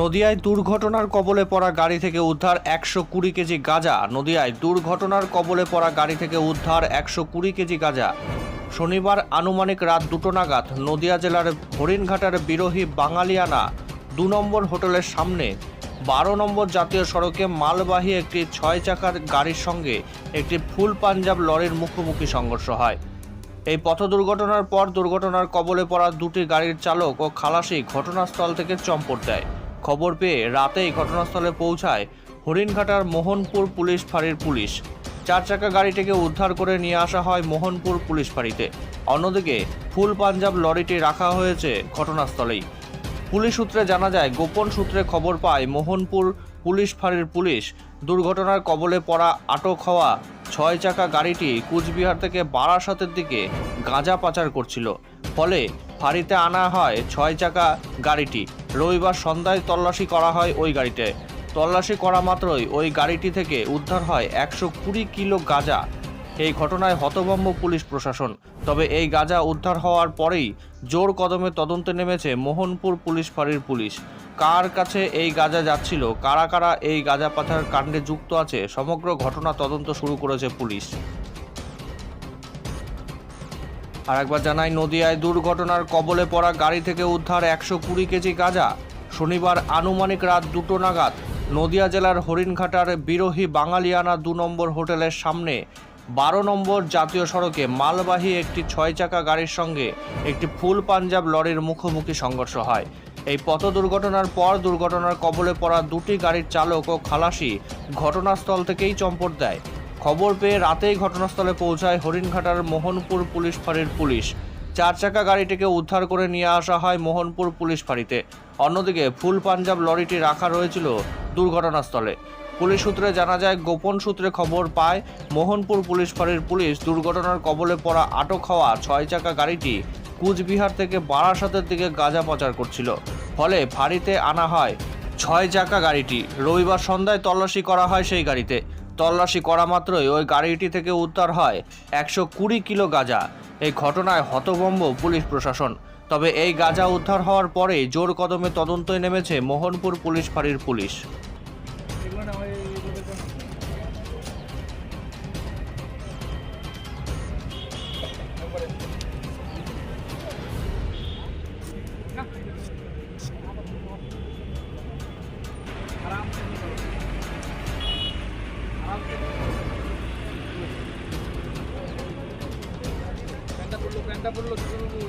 নদিয়ায় দুর্ঘটনার কবলে পড়া গাড়ি থেকে উদ্ধার একশো কুড়ি কেজি গাঁজা। নদিয়ায় দুর্ঘটনার কবলে পড়া গাড়ি থেকে উদ্ধার একশো কুড়ি কেজি গাঁজা। শনিবার আনুমানিক রাত দুটো নাগাদ নদিয়া জেলার হরিণঘাটার বিরোহী বাঙালিয়ানা দু নম্বর হোটেলের সামনে বারো নম্বর জাতীয় সড়কে মালবাহী একটি ছয় চাকার গাড়ির সঙ্গে একটি ফুল পাঞ্জাব লরির মুখোমুখি সংঘর্ষ হয়। এই পথ দুর্ঘটনার পর দুর্ঘটনার কবলে পড়া দুটি গাড়ির চালক ও খালাসি ঘটনাস্থল থেকে চম্পট দেয়। খবর পেয়ে রাতেই ঘটনাস্থলে পৌঁছায় হরিণঘাটার মোহনপুর পুলিশ ফাঁড়ির পুলিশ। চার চাকা গাড়িটিকে উদ্ধার করে নিয়ে আসা হয় মোহনপুর পুলিশ ফাঁড়িতে। অন্যদিকে ফুল পাঞ্জাব লরিটি রাখা হয়েছে ঘটনাস্থলেই। পুলিশ সূত্রে জানা যায়, গোপন সূত্রে খবর পায়, মোহনপুর পুলিশ ফাঁড়ির পুলিশ দুর্ঘটনার কবলে পড়া আটক হওয়া ছয় চাকা গাড়িটি কুচবিহার থেকে বারাসতের দিকে গাঁজা পাচার করছিল। ফলে ফাঁড়িতে আনা হয় ছয় চাকা গাড়িটি। রবিবার সন্ধ্যায় তল্লাশি করা হয় ওই গাড়িতে। তল্লাশি করা মাত্রই ওই গাড়িটি থেকে উদ্ধার হয় একশো কুড়ি কিলো গাঁজা। এই ঘটনায় হতভম্ব পুলিশ প্রশাসন। তবে এই গাঁজা উদ্ধার হওয়ার পরেই জোর কদমে তদন্তে নেমেছে মোহনপুর পুলিশ ফাঁড়ির পুলিশ। কার কাছে এই গাঁজা যাচ্ছিল, কারা কারা এই গাঁজা পাথার কাণ্ডে যুক্ত আছে, সমগ্র ঘটনা তদন্ত শুরু করেছে পুলিশ। আর একবার জানাই, নদিয়ায় দুর্ঘটনার কবলে পড়া গাড়ি থেকে উদ্ধার একশো কুড়ি কেজি গাঁজা। শনিবার আনুমানিক রাত দুটো নাগাদ নদিয়া জেলার হরিণঘাটার বিরোহী বাঙালিয়ানা দু নম্বর হোটেলের সামনে বারো নম্বর জাতীয় সড়কে মালবাহী একটি ছয় চাকা গাড়ির সঙ্গে একটি ফুল পাঞ্জাব লরির মুখোমুখি সংঘর্ষ হয়। এই পথ দুর্ঘটনার পর দুর্ঘটনার কবলে পড়া দুটি গাড়ির চালক ও খালাসি ঘটনাস্থল থেকেই চম্পট দেয়। খবর পেয়ে রাতেই ঘটনাস্থলে পৌঁছায় হরিণঘাটার মোহনপুর পুলিশ ফাঁড়ির পুলিশ। চার চাকা গাড়িটিকে উদ্ধার করে নিয়ে আসা হয় মোহনপুর পুলিশ ফাঁড়িতে। অন্যদিকে ফুল পাঞ্জাব লরিটি রাখা রয়েছিল দুর্ঘটনাস্থলে। পুলিশ সূত্রে জানা যায়, গোপন সূত্রে খবর পায়, মোহনপুর পুলিশ ফাঁড়ির পুলিশ দুর্ঘটনার কবলে পড়া আটক হওয়া ছয় চাকা গাড়িটি কুচবিহার থেকে বারাসতের দিকে গাঁজা পাচার করছিল। ফলে ফাঁড়িতে আনা হয় ছয় চাকা গাড়িটি। রবিবার সন্ধ্যায় তল্লাশি করা হয় সেই গাড়িতে। তল্লাশি করা মাত্রই ওই গাড়িটি থেকে উদ্ধার হয় একশো কুড়ি কিলো গাঁজা। এই ঘটনায় হতভম্ব পুলিশ প্রশাসন। তবে এই গাঁজা উদ্ধার হওয়ার পরে জোর কদমে তদন্তই নেমেছে মোহনপুর পুলিশ ফাঁড়ির পুলিশ। డబ్బులు నువ్వు